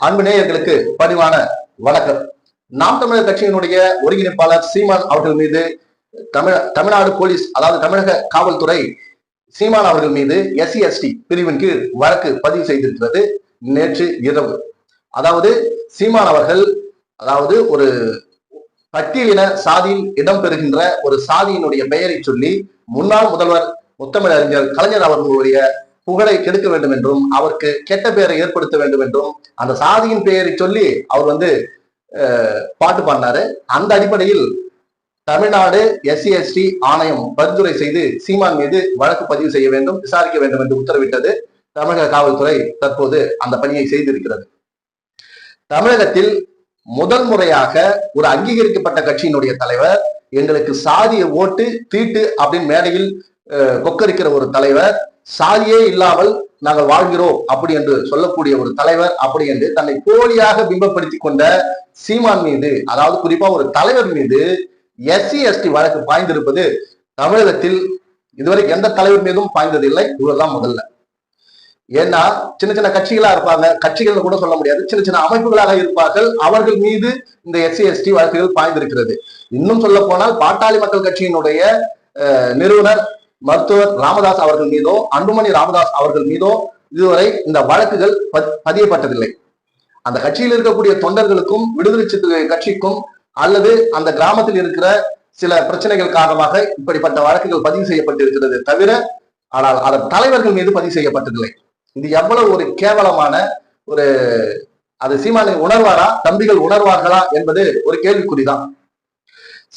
அன்பு நேயர்களுக்கு பதிவான வணக்கம். நாம் தமிழர் கட்சியினுடைய ஒருங்கிணைப்பாளர் சீமான் அவர்கள் மீது தமிழ தமிழ்நாடு போலீஸ் அதாவது தமிழக காவல்துறை சீமான் அவர்கள் மீது எஸ்சி எஸ்டி பிரிவின் கீழ் வழக்கு பதிவு செய்திருக்கிறது நேற்று இரவு. அதாவது சீமான் அவர்கள் அதாவது ஒரு பட்டியலின சாதியில் இடம்பெறுகின்ற ஒரு சாதியினுடைய பெயரை சொல்லி முன்னாள் முதல்வர் முத்தமிழறிஞர் கலைஞர் அவர்களுடைய புகழை கெடுக்க வேண்டும் என்றும் அவருக்கு கெட்ட பெயரை ஏற்படுத்த வேண்டும் என்றும் அந்த சாதியின் பெயரை சொல்லி அவர் வந்து பாட்டு பாடினாரு. அந்த அடிப்படையில் தமிழ்நாடு எஸ்சி எஸ்டி ஆணையம் பரிந்துரை செய்து சீமான் மீது வழக்கு பதிவு செய்ய வேண்டும் விசாரிக்க வேண்டும் என்று உத்தரவிட்டது. தமிழக காவல்துறை தற்போது அந்த பணியை செய்திருக்கிறது. தமிழகத்தில் முதல் முறையாக ஒரு அங்கீகரிக்கப்பட்ட கட்சியினுடைய தலைவர் எங்களுக்கு சாதிய ஓட்டு தீட்டு அப்படின்னு மேடையில் அஹ், கொக்கரிக்கிற ஒரு தலைவர் சாதியே இல்லாமல் நாங்கள் வாழ்கிறோம் அப்படி என்று சொல்லக்கூடிய ஒரு தலைவர் அப்படி என்று தன்னை போலியாக பிம்பப்படுத்தி கொண்ட சீமான் மீது அதாவது குறிப்பா ஒரு தலைவர் மீது எஸ்சி எஸ்டி வழக்கு பாய்ந்திருப்பது தமிழகத்தில் இதுவரை எந்த தலைவர் மீதும் பாய்ந்ததில்லை. இவர்தான் முதல்ல. ஏன்னா சின்ன சின்ன கட்சிகளா இருப்பாங்க. கட்சிகள் கூட சொல்ல முடியாது. சின்ன சின்ன அமைப்புகளாக இருப்பார்கள். அவர்கள் மீது இந்த எஸ்சி எஸ்டி வழக்குகள் பாய்ந்திருக்கிறது. இன்னும் சொல்ல போனால் பாட்டாளி மக்கள் கட்சியினுடைய நிறுவனர் மருத்துவர் ராமதாஸ் அவர்கள் மீதோ அன்புமணி ராமதாஸ் அவர்கள் மீதோ இதுவரை இந்த வழக்குகள் பதியப்பட்டதில்லை. அந்த கட்சியில் இருக்கக்கூடிய தொண்டர்களுக்கும் விடுதலை சிறுத்தை கட்சிக்கும் அல்லது அந்த கிராமத்தில் இருக்கிற சில பிரச்சனைகள் காரணமாக இப்படிப்பட்ட வழக்குகள் பதிவு செய்யப்பட்டிருக்கிறது தவிர ஆனால் அதன் தலைவர்கள் மீது பதிவு செய்யப்பட்டதில்லை. இது எவ்வளவு ஒரு கேவலமான ஒரு அது சீமானை உணர்வாரா தம்பிகள் உணர்வார்களா என்பது ஒரு கேள்விக்குறிதான்.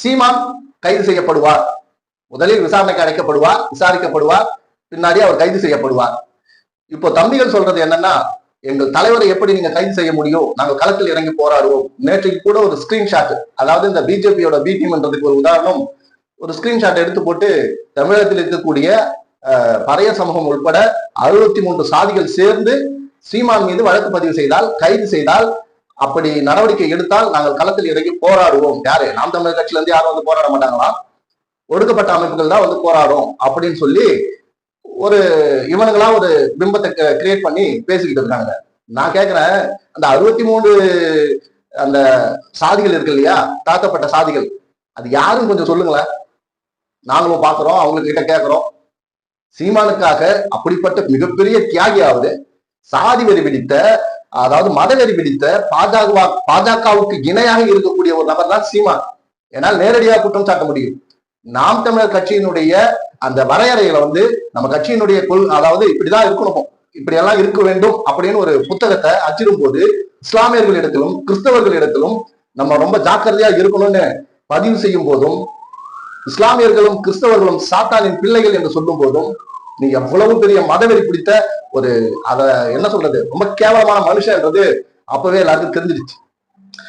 சீமான் கைது செய்யப்படுவார். முதலில் விசாரணைக்கு அழைக்கப்படுவார் விசாரிக்கப்படுவார் பின்னாடி அவர் கைது செய்யப்படுவார். இப்போ தம்பிகள் சொல்றது என்னன்னா எங்கள் தலைவரை எப்படி நீங்க கைது செய்ய முடியும்? நாங்கள் களத்தில் இறங்கி போராடுவோம். நேற்றைக்கு கூட ஒரு ஸ்கிரீன்ஷாட் அதாவது இந்த பிஜேபியோட பி டீம்ன்றதுக்கு ஒரு உதாரணம் ஒரு ஸ்கிரீன்ஷாட் எடுத்து போட்டு தமிழகத்தில் இருக்கக்கூடிய பறைய சமூகம் உட்பட அறுபத்தி மூன்று சாதிகள் சேர்ந்து சீமான் மீது வழக்கு பதிவு செய்தால் கைது செய்தால் அப்படி நடவடிக்கை எடுத்தால் நாங்கள் களத்தில் இறங்கி போராடுவோம். யாரு? நாம் தமிழர் கட்சியில இருந்து யாரும் வந்து போராட மாட்டாங்களா? ஒடுக்கப்பட்ட அமைப்புகள் தான் வந்து போராடும் அப்படின்னு சொல்லி ஒரு இவனுங்களா ஒரு பிம்பத்தை கிரியேட் பண்ணி பேசிக்கிட்டு இருக்காங்க நான் கேக்குறேன் அந்த அறுபத்தி மூணு அந்த சாதிகள் இருக்கு இல்லையா? தாக்கப்பட்ட சாதிகள். அது யாருன்னு கொஞ்சம் சொல்லுங்களேன். நாங்களும் பாக்குறோம் அவங்க கிட்ட கேட்கிறோம் சீமானுக்காக அப்படிப்பட்ட மிகப்பெரிய தியாகியாவது சாதி வெறி பிடித்த அதாவது மதவெறி பிடித்த பாஜக பாஜகவுக்கு இணையாக இருக்கக்கூடிய ஒரு நபர் தான் சீமான். என்னால் நேரடியாக குற்றம் சாட்ட முடியும். நாம் தமிழர் கட்சியினுடைய அந்த வரையறைகளை வந்து நம்ம கட்சியினுடைய கொள் அதாவது இப்படிதான் இருக்கணும் இப்படி எல்லாம் இருக்க வேண்டும் அப்படின்னு ஒரு புத்தகத்தை அச்சிடும் போது இஸ்லாமியர்களிடத்திலும் கிறிஸ்தவர்களிடத்திலும் நம்ம ரொம்ப ஜாக்கிரதையா இருக்கணும்னு பதிவு செய்யும் போதும் இஸ்லாமியர்களும் கிறிஸ்தவர்களும் சாத்தானின் பிள்ளைகள் என்று சொல்லும் போதும் நீ எவ்வளவு பெரிய மதவெறி பிடித்த ஒரு அத என்ன சொல்றது ரொம்ப கேவலமான மனுஷன்ன்றது அப்பவே எல்லாருக்கும் தெரிஞ்சிருச்சு.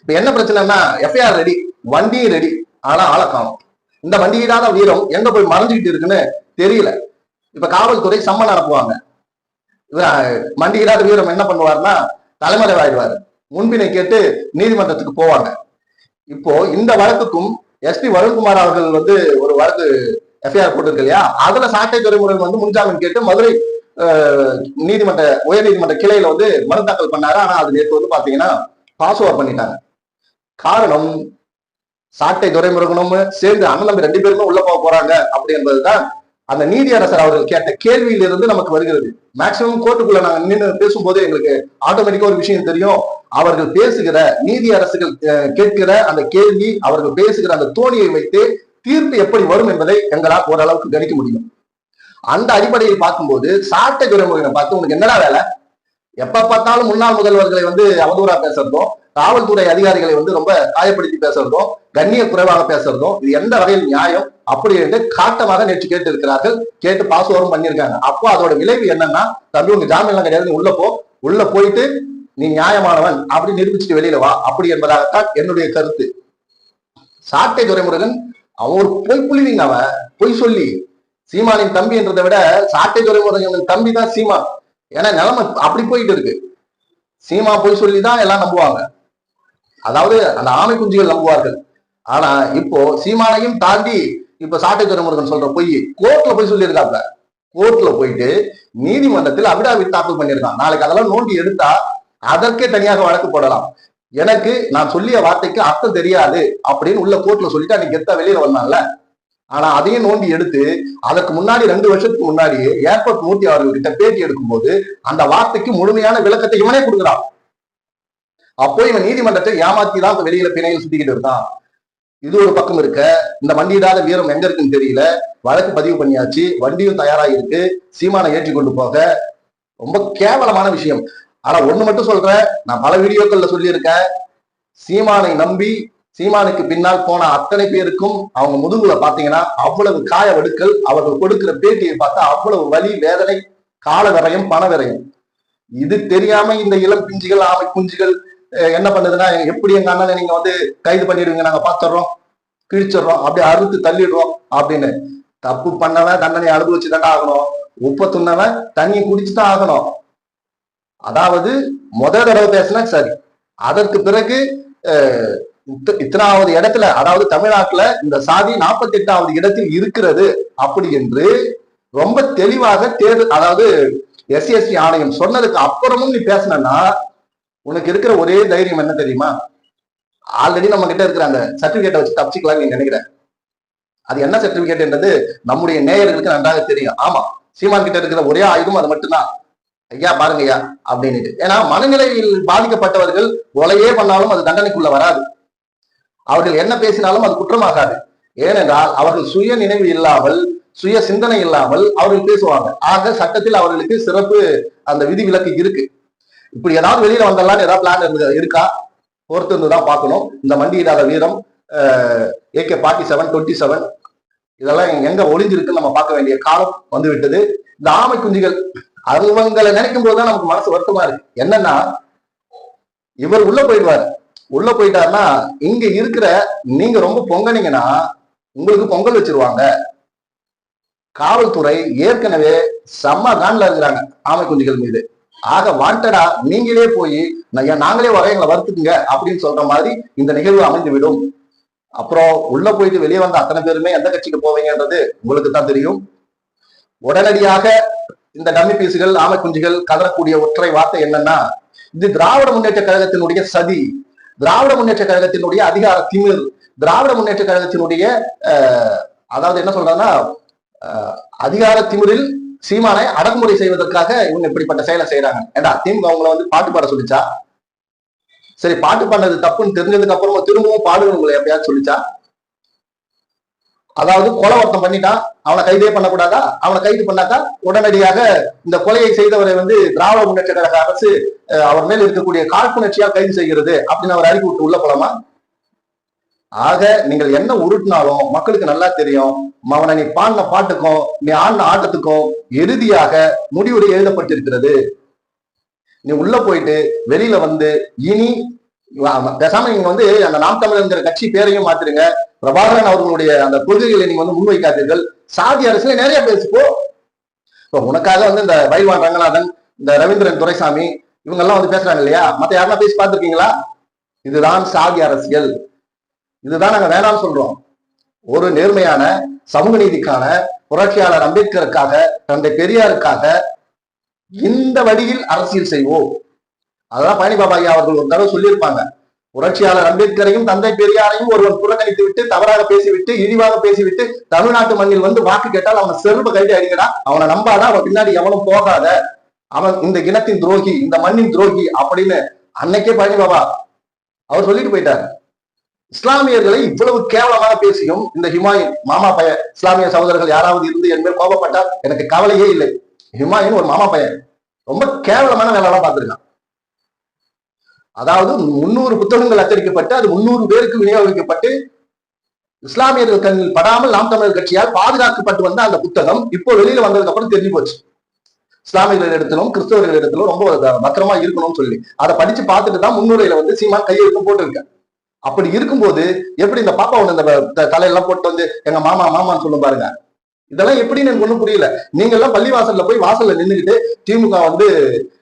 இப்ப என்ன பிரச்சனைன்னா எஃப்ஐஆர் ரெடி வண்டியும் ரெடி ஆனா ஆளை காணும். இந்த வண்டியிடாத வீரம் எங்க போய் மறைஞ்சுக்கிட்டு இருக்குன்னு தெரியல. இப்ப காவல்துறை சம்மன் அனுப்புவாங்க. இவர் மண்டியிடாத வீரம் என்ன பண்ணுவாருன்னா தலைமறைவாயிடுவாரு. முன்பினை கேட்டு நீதிமன்றத்துக்கு போவாங்க. இப்போ இந்த வழக்குக்கும் எஸ்பி வருண்குமார் அவர்கள் வந்து ஒரு வழக்கு எஃப்ஐஆர் போட்டிருக்கு இல்லையா? அதுல சாட்டை துறைமுறை வந்து முன்ஜாமீன் கேட்டு மதுரை நீதிமன்ற உயர்நீதிமன்ற கிளையில வந்து மனு தாக்கல் பண்ணாரு. ஆனா அது நேற்று வந்து பாத்தீங்கன்னா பாஸ் ஓவர் பண்ணிட்டாங்க. காரணம் சாட்டை துரைமுருகனும் சேர்ந்து அண்ணன் நம்ம ரெண்டு பேருமே உள்ள போக போறாங்க அப்படி என்பதுதான் அந்த நீதியரசர் அவர்கள் கேட்ட கேள்வியிலிருந்து நமக்கு வருகிறது. மேக்சிமம் கோர்ட்டுக்குள்ள நாங்க நின்று பேசும்போது எங்களுக்கு ஆட்டோமேட்டிக்கா ஒரு விஷயம் தெரியும். அவர்கள் பேசுகிற நீதி அரசுகள் கேட்கிற அந்த கேள்வி அவர்கள் பேசுகிற அந்த தோணியை வைத்து தீர்ப்பு எப்படி வரும் என்பதை எங்களால் ஓரளவுக்கு கணிக்க முடியும். அந்த அடிப்படையில் பார்க்கும்போது சாட்டை துறைமுகனை பார்த்து உனக்கு என்னடா வேலை? எப்ப பார்த்தாலும் முன்னாள் முதல்வர்களை வந்து அவதூறா பேசுறதும் காவல்துறை அதிகாரிகளை வந்து ரொம்ப காயப்படுத்தி பேசுறதும் கண்ணிய குறைவாக பேசுறதும் இது எந்த வகையில் நியாயம் அப்படி என்று காட்டமாக நேற்று கேட்டு இருக்கிறார்கள் கேட்டு பாசுவரும் பண்ணியிருக்காங்க. அப்போ அதோட விளைவு என்னன்னா தம்பி உங்க ஜாமீன்லாம் கிடையாது உள்ள போ. உள்ள போயிட்டு நீ நியாயமானவன் அப்படி நிரூபிச்சுட்டு வெளியில வா. அப்படி என்பதாகத்தான் என்னுடைய கருத்து. சாட்டை துரைமுருகன் அவன் ஒரு பொய் புலிவிங்க அவன். பொய் சொல்லி சீமானின் தம்பி என்றதை விட சாட்டை துரைமுருகனின் தம்பி தான் சீமா ஏன்னா நிலைமை அப்படி போயிட்டு இருக்கு. சீமா பொய் சொல்லி தான் எல்லாம் நம்புவாங்க. அதாவது அந்த ஆமை குஞ்சுகள் நம்புவார்கள். ஆனா இப்போ சீமானையும் தாண்டி இப்ப சாட்டை துறைமுருகன் சொல்ற பொய் கோர்ட்ல போய் சொல்லியிருக்காப்ல. கோர்ட்ல போயிட்டு நீதிமன்றத்தில் அபிடாவிட் தாக்கல் பண்ணியிருக்கான். நாளைக்கு அதெல்லாம் நோண்டி எடுத்தா அதற்கே தனியாக வழக்கு போடலாம். எனக்கு நான் சொல்லிய வார்த்தைக்கு அர்த்தம் தெரியாது அப்படின்னு உள்ள கோர்ட்ல சொல்லிட்டு அன்னைக்கு கெத்தா வெளியில வந்தான்ல ஆனா அதையும் நோண்டி எடுத்து அதற்கு முன்னாடி ரெண்டு வருஷத்துக்கு முன்னாடியே ஏர்போர்ட் மூர்த்தி அவர்கள்கிட்ட பேட்டி எடுக்கும்போது அந்த வார்த்தைக்கு முழுமையான விளக்கத்தை இவனே கொடுக்குறான். அப்போ இவன் நீதிமன்றத்தை ஏமாத்தி தான் வெளியில பிணையில் சுத்திக்கிட்டு இருக்கான். இது ஒரு பக்கம் இருக்க. இந்த வண்டியிடாத வீரம் எங்க இருக்குன்னு தெரியல. வழக்கு பதிவு பண்ணியாச்சு. வண்டியும் தயாராகிருக்கு சீமானை ஏற்றி கொண்டு போக. ரொம்ப கேவலமான விஷயம். ஆனா ஒண்ணு மட்டும் சொல்றேன். நான் பல வீடியோக்கள்ல சொல்லியிருக்கேன். சீமானை நம்பி சீமானுக்கு பின்னால் போன அத்தனை பேருக்கும் அவங்க முதுகுல பாத்தீங்கன்னா அவ்வளவு காய வடுக்கல் அவர்கள் கொடுக்கிற பேட்டியை பார்த்தா அவ்வளவு வலி வேதனை கால விரையும் பண விரையும் இது தெரியாம இந்த இளம் பிஞ்சுகள் ஆமை குஞ்சுகள் என்ன பண்ணுதுன்னா எப்படி எங்க அண்ணனை நீங்க வந்து கைது பண்ணிடுவீங்க நாங்க பாத்துறோம் கிழிச்சிடுறோம் அப்படியே அறுத்து தள்ளிடுறோம் அப்படின்னு. தப்பு பண்ணவன் தண்டனை அனுபவிச்சு தான் ஆகணும். உப்ப துண்ணவன் தண்ணி குடிச்சு தான் ஆகணும். அதாவது முத தடவை பேசினா சரி. அதற்கு பிறகு இத்தனாவது இடத்துல அதாவது தமிழ்நாட்டுல இந்த சாதி நாற்பத்தி எட்டாவது இடத்தில் இருக்கிறது அப்படி என்று ரொம்ப தெளிவாக தேர்தல் அதாவது எஸ்சிஎஸ்டி ஆணையம் சொன்னதுக்கு அப்புறமும் நீ பேசினா உனக்கு இருக்கிற ஒரே தைரியம் என்ன தெரியுமா? ஆல்ரெடி நம்ம கிட்ட இருக்கிற அந்த சர்டிபிகேட்டை வச்சு தப்பிச்சிக்கலாம் நீ நினைக்கிற. அது என்ன சர்டிபிகேட் என்றது? நம்முடைய நேயர்களுக்கு நன்றாக தெரியும். ஆமா சீமான் கிட்ட இருக்கிற ஒரே ஆயுதம் அது மட்டும்தான். ஐயா பாருங்க ஐயா அப்படின்னுட்டு. ஏன்னா மனநிலையில் பாதிக்கப்பட்டவர்கள் கொலையே பண்ணாலும் அது தண்டனைக்குள்ள வராது. அவர்கள் என்ன பேசினாலும் அது குற்றமாகாது. ஏனென்றால் அவர்கள் சுய நினைவு இல்லாமல் சுய சிந்தனை இல்லாமல் அவர்கள் பேசுவாங்க. ஆக சட்டத்தில் அவர்களுக்கு சிறப்பு அந்த விதி விலக்கு இருக்கு. இப்படி ஏதாவது வெளியில வந்தலாம் ஏதாவது பிளான் இருந்து இருக்கா? பொறுத்து இருந்து தான் பார்க்கணும். இந்த மண்டியிடாத வீரம் AK party seven twenty seven இதெல்லாம் எங்க ஒளிஞ்சிருக்குன்னு நம்ம பார்க்க வேண்டிய காலம் வந்து விட்டது இந்த ஆமை குஞ்சுகள் அவங்களை நினைக்கும் போதுதான் நமக்கு மனசு வருத்தமா இருக்கு. என்னன்னா இவர் உள்ள போயிடுவாரு. உள்ள போயிட்டாருன்னா இங்க இருக்கிற நீங்க ரொம்ப பொங்கனீங்கன்னா உங்களுக்கு பொங்கல் வச்சிருவாங்க. காவல்துறை ஏற்கனவே செம்ம கான்ல இருக்கிறாங்க ஆமை குஞ்சுகள் மீது. ஆக வாண்டடா நீங்களே போய் நாங்களே வர எங்களை வருத்துக்குங்க அப்படின்னு சொல்ற மாதிரி இந்த நிகழ்வு அமைந்து விடும் அப்புறம் உள்ள போயிட்டு வெளியே வந்த அத்தனை பேருமே எந்த கட்சிக்கு போவீங்கன்றது உங்களுக்கு தான் தெரியும். உடனடியாக இந்த டம்மி பீஸுகள் ஆமை குஞ்சுகள் கதறக்கூடிய ஒற்றை வார்த்தை என்னன்னா இது திராவிட முன்னேற்ற கழகத்தினுடைய சதி. திராவிட முன்னேற்ற கழகத்தினுடைய அதிகார திமிர். திராவிட முன்னேற்ற கழகத்தினுடைய அதாவது என்ன சொல்றதுன்னா அதிகார திமிரில் சீமானை அடக்குமுறை செய்வதற்காக இவங்க இப்படிப்பட்ட செயலை செய்யறாங்க ஏண்டா திமுக அவங்கள வந்து பாட்டு பாட சொல்லிச்சா? சரி பாட்டு பாடுறது தப்புன்னு தெரிஞ்சதுக்கு அப்புறமா திரும்பவும் பாடுறவங்களை உங்களை எப்பயாவது சொல்லிச்சா? அதாவது கொலை ஒருத்தம் பண்ணிட்டான் அவனை கைதே பண்ணக்கூடாதா? அவனை கைது பண்ணாக்கா உடனடியாக இந்த கொலையை செய்தவரை வந்து திராவிட முன்னேற்ற கழக அரசு அவர் மேல் இருக்கக்கூடிய காழ்ப்புணர்ச்சியா கைது செய்கிறது அப்படின்னு அவர் அறிக்கை விட்டு உள்ள போலாமா? ஆக நீங்கள் என்ன உருட்டினாலும் மக்களுக்கு நல்லா தெரியும். அவனை நீ பாடின பாட்டுக்கும் நீ ஆடின ஆட்டத்துக்கும் இறுதியாக முடிவுரை எழுதப்பட்டிருக்கிறது. நீ உள்ள போயிட்டு வெளியில வந்து இனி பேசாம நீங்க வந்து அந்த நாம் தமிழர் கட்சி பேரையும் மாத்திருங்க. பிரபாகரன் அவர்களுடைய அந்த கொள்கைகளை நீங்க வந்து முன்வைக்காதீர்கள். சாதி அரசுல நிறைய பேசுப்போ. இப்போ உனக்காக வந்து இந்த பைல்வான் ரங்கநாதன் இந்த ரவீந்திரன் துரைசாமி இவங்க எல்லாம் வந்து பேசுறாங்க இல்லையா? மத்த யாருன்னா பேசி பார்த்துருக்கீங்களா? இதுதான் சாதி அரசியல். இதுதான் நாங்க வேணாம்னு சொல்றோம். ஒரு நேர்மையான சமூக நீதிக்கான புரட்சியாளர் அம்பேத்கருக்காக தந்தை பெரியாருக்காக இந்த வழியில் அரசியல் செய்வோம். அதான் பழனி பாபா ஐயா அவர்கள் ஒரு தடவை சொல்லியிருப்பாங்க. புரட்சியாளர் அம்பேத்கரையும் தந்தை பெரியாரையும் ஒருவன் புறக்கணித்து விட்டு தவறாக பேசிவிட்டு இழிவாக பேசிவிட்டு தமிழ்நாட்டு மண்ணில் வந்து வாக்கு கேட்டால் அவனை செருப்பு கைட்டு அடிங்கடா அவனை நம்பாதான் அவன் பின்னாடி எவனும் போகாத அவன் இந்த இனத்தின் துரோகி இந்த மண்ணின் துரோகி அப்படின்னு அன்னைக்கே பழனி பாபா அவர் சொல்லிட்டு போயிட்டாரு. இஸ்லாமியர்களை இவ்வளவு கேவலமாக பேசியும் இந்த ஹிமாயின் மாமா பையன் இஸ்லாமிய சகோதரர்கள் யாராவது இருந்து என் மேல் கோபப்பட்டால் எனக்கு கவலையே இல்லை. ஹிமாயின் ஒரு மாமா பையன். ரொம்ப கேவலமான வேலைலாம் பார்த்திருக்கான். அதாவது முன்னூறு புத்தகங்கள் அச்சடிக்கப்பட்டு அது முன்னூறு பேருக்கு விநியோகிக்கப்பட்டு இஸ்லாமியர்கள் கண்ணில் படாமல் நாம் தமிழர் கட்சியால் பாதுகாக்கப்பட்டு வந்த அந்த புத்தகம் இப்போ வெளியில வந்ததுக்கு அப்புறம் தெரிஞ்சு போச்சு. இஸ்லாமியர்கள் இடத்திலும் கிறிஸ்தவர்கள் இடத்திலும் ரொம்ப பத்திரமா இருக்கணும்னு சொல்லி. அதை படிச்சு பார்த்துட்டு தான் முன்னுரையில வந்து சீமா கையெழுத்து போட்டிருக்கேன் அப்படி இருக்கும்போது எப்படி இந்த பாப்பா ஒண்ணு இந்த தலையெல்லாம் போட்டு வந்து எங்க மாமா மாமான்னு சொல்லும் பாருங்க. இதெல்லாம் எப்படின்னு எனக்கு ஒன்றும் புரியல. நீங்க எல்லாம் பள்ளி வாசல்ல போய் வாசல்ல நின்னுக்கிட்டு திமுக வந்து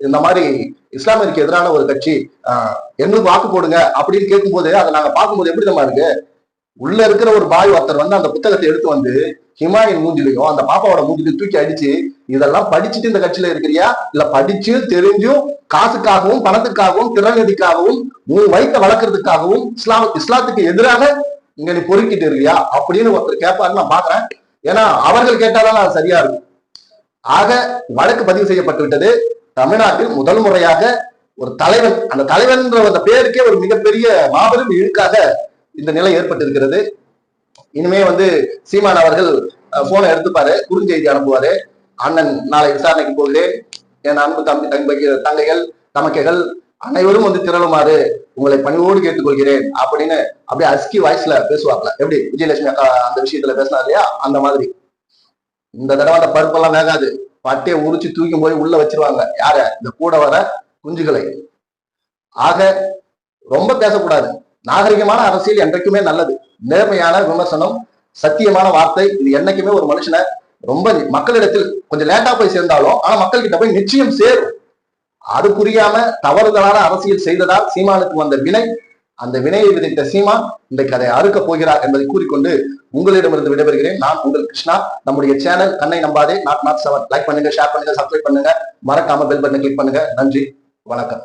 இந்த மாதிரி இஸ்லாமியருக்கு எதிரான ஒரு கட்சி ஆஹ், எங்களுக்கு வாக்கு போடுங்க அப்படின்னு கேட்கும்போது அதை நாங்க பார்க்கும்போது எப்படி நம்ம இருக்கு? உள்ள இருக்கிற ஒரு பாய் ஒருத்தர் வந்து அந்த புத்தகத்தை எடுத்து வந்து ஹிமாயின் மூஞ்சிலையும் அந்த பாப்பாவோட மூஞ்சிலையும் தூக்கி அடிச்சு இதெல்லாம் படிச்சுட்டு இந்த கட்சியில இருக்கிறியா? இல்ல படிச்சு தெரிஞ்சும் காசுக்காகவும் பணத்துக்காகவும் திறநிதிக்காகவும் உன் வயிற்ற வளர்க்கறதுக்காகவும் இஸ்லாம் இஸ்லாத்துக்கு எதிராக இங்க நீ பொறுக்கிட்டு இருக்கியா? அப்படின்னு ஒருத்தர் கேட்பாருன்னு நான் பாக்குறேன் ஏன்னா அவர்கள் கேட்டாதான் அது சரியா இருக்கும். ஆக வழக்கு பதிவு செய்யப்பட்டு விட்டது. தமிழ்நாட்டில் முதல் முறையாக ஒரு தலைவன் அந்த தலைவன் அந்த பேருக்கே ஒரு மிகப்பெரிய மாபெரும் இழுக்காக இந்த நிலை ஏற்பட்டிருக்கிறது. இனிமே வந்து சீமான் அவர்கள் போனை எடுத்துப்பாரு குறுஞ்செய்தி அனுப்புவாரு. அண்ணன் நாளை விசாரணைக்கு போகிறேன். என் அன்பு தம்பி தம்பி தங்கைகள் தமக்கைகள் அனைவரும் வந்து திரளுமாறு உங்களை பணிவோடு கேட்டுக்கொள்கிறேன் அப்படின்னு அப்படியே அஸ்கி வாய்ஸ்ல பேசுவாப்ல. எப்படி? விஜயலட்சுமி அக்கா அந்த விஷயத்துல பேசினா இல்லையா? அந்த மாதிரி. இந்த தடவை அந்த பருப்பெல்லாம் வேகாது. பட்டையை உரிச்சு தூக்கி போய் உள்ள வச்சிருவாங்க. யார? இந்த கூட வர குஞ்சுகளை. ஆக ரொம்ப பேசக்கூடாது. நாகரிகமான அரசியல் என்றைக்குமே நல்லது. நேர்மையான விமர்சனம் சத்தியமான வார்த்தை இது என்னைக்குமே ஒரு மனுஷனை ரொம்ப மக்களிடத்தில் கொஞ்சம் லேட்டா போய் சேர்ந்தாலும் ஆனா மக்கள் கிட்ட போய் நிச்சயம் சேரும். அது புரியாம தவறுதலான அரசியல் செய்ததால் சீமானுக்கு வந்த வினை அந்த வினையை விதைத்த சீமான் இன்றைக்கு அதை அறுக்க போகிறார் என்பதை கூறிக்கொண்டு உங்களிடமிருந்து விடைபெறுகிறேன். நான் உங்கள் கிருஷ்ணா. நம்முடைய சேனல் கண்ணை நம்பாதே. நாட் நாட் செவன் லைக் பண்ணுங்க ஷேர் பண்ணுங்க சப்ஸ்கிரைப் பண்ணுங்க. மறக்காம பெல் பட்டன் கிளிக் பண்ணுங்க. நன்றி. வணக்கம்.